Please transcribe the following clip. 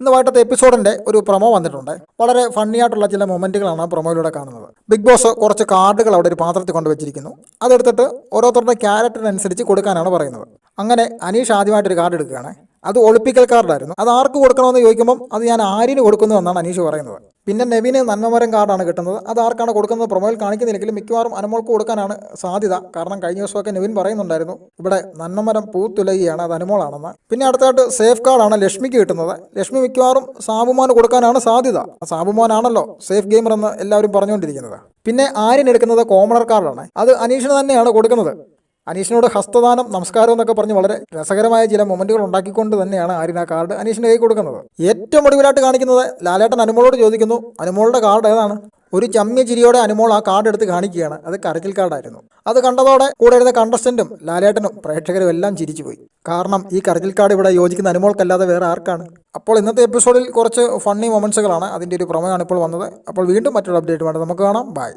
ഇന്ന് വൈകിട്ടത്തെ എപ്പിസോഡിന്റെ ഒരു പ്രൊമോ വന്നിട്ടുണ്ട്. വളരെ ഫണ്ണി ആയിട്ടുള്ള ചില മൊമെന്റുകളാണ് പ്രൊമോയിലൂടെ കാണുന്നത്. ബിഗ് ബോസ് കുറച്ച് കാർഡുകൾ അവിടെ ഒരു പാത്രത്തിൽ കൊണ്ടുവച്ചിരിക്കുന്നു. അതെടുത്തിട്ട് ഓരോരുത്തരുടെ ക്യാരക്ടറിനനുസരിച്ച് കൊടുക്കാനാണ് പറയുന്നത്. അങ്ങനെ അനീഷ് ആദ്യമായിട്ടൊരു കാർഡ് എടുക്കുകയാണ്. അത് ഒളിപ്പിക്കൽ കാർഡായിരുന്നു അത് ആർക്ക് കൊടുക്കണമെന്ന് ചോദിക്കുമ്പോൾ അത് ഞാൻ ആരിന് കൊടുക്കുന്നു എന്നാണ് അനീഷ് പറയുന്നത്. പിന്നെ നെവിന് നന്മമരം കാർഡാണ് കിട്ടുന്നത്. അത് ആർക്കാണ് കൊടുക്കുന്നത്? പ്രൊമോയിൽ കാണിക്കുന്നില്ലെങ്കിലും മിക്കവാറും അനുമോൾക്ക് കൊടുക്കാനാണ് സാധ്യത. കാരണം കഴിഞ്ഞ ദിവസമൊക്കെ നവീൻ പറയുന്നുണ്ടായിരുന്നു ഇവിടെ നന്മമരം പൂത്തുലയുകയാണ് അത് അനുമോളാണെന്ന്. പിന്നെ അടുത്തായിട്ട് സേഫ് കാർഡാണ് ലക്ഷ്മിക്ക് കിട്ടുന്നത്. ലക്ഷ്മി മിക്കവാറും സാബുമോന് കൊടുക്കാനാണ് സാധ്യത. സാബുമോനാണല്ലോ സേഫ് ഗെയിമർ എന്ന് എല്ലാവരും പറഞ്ഞുകൊണ്ടിരിക്കുന്നത്. പിന്നെ ആര്യൻ എടുക്കുന്നത് കോമണർ കാർഡാണ്. അത് അനീഷിന് തന്നെയാണ് കൊടുക്കുന്നത്. അനീഷിനോട് ഹസ്തദാനം നമസ്കാരം എന്നൊക്കെ പറഞ്ഞ് വളരെ രസകരമായ ചില മൊമെന്റുകൾ ഉണ്ടാക്കിക്കൊണ്ട് തന്നെയാണ് ആര്യൻ ആ കാർഡ് അനീഷിന് കൈ കൊടുക്കുന്നത്. ഏറ്റവും ഒടുവിലായിട്ട് കാണിക്കുന്നത് ലാലേട്ടൻ അനുമോളോട് ചോദിക്കുന്നു അനുമോളുടെ കാർഡ് ഏതാണ്? ഒരു ചമ്മ്യ ചിരിയോടെ അനുമോൾ ആ കാർഡ് എടുത്ത് കാണിക്കുകയാണ്. അത് കരച്ചിൽ കാർഡായിരുന്നു. അത് കണ്ടതോടെ കൂടെ ഇരുന്ന കണ്ടസ്റ്റന്റും ലാലേട്ടനും പ്രേക്ഷകരും എല്ലാം ചിരിച്ചുപോയി. കാരണം ഈ കരച്ചിൽ കാർഡ് ഇവിടെ യോജിക്കുന്ന അനുമോൾക്കല്ലാതെ വേറെ ആർക്കാണ്? അപ്പോൾ ഇന്നത്തെ എപ്പിസോഡിൽ കുറച്ച് ഫണ്ണി മൊമെന്റ്സുകളാണ് അതിന്റെ ഒരു പ്രമേയമാണ് ഇപ്പോൾ വന്നത്. അപ്പോൾ വീണ്ടും മറ്റൊരു അപ്ഡേറ്റ് വേണ്ടത് നമുക്ക് കാണാം. ബൈ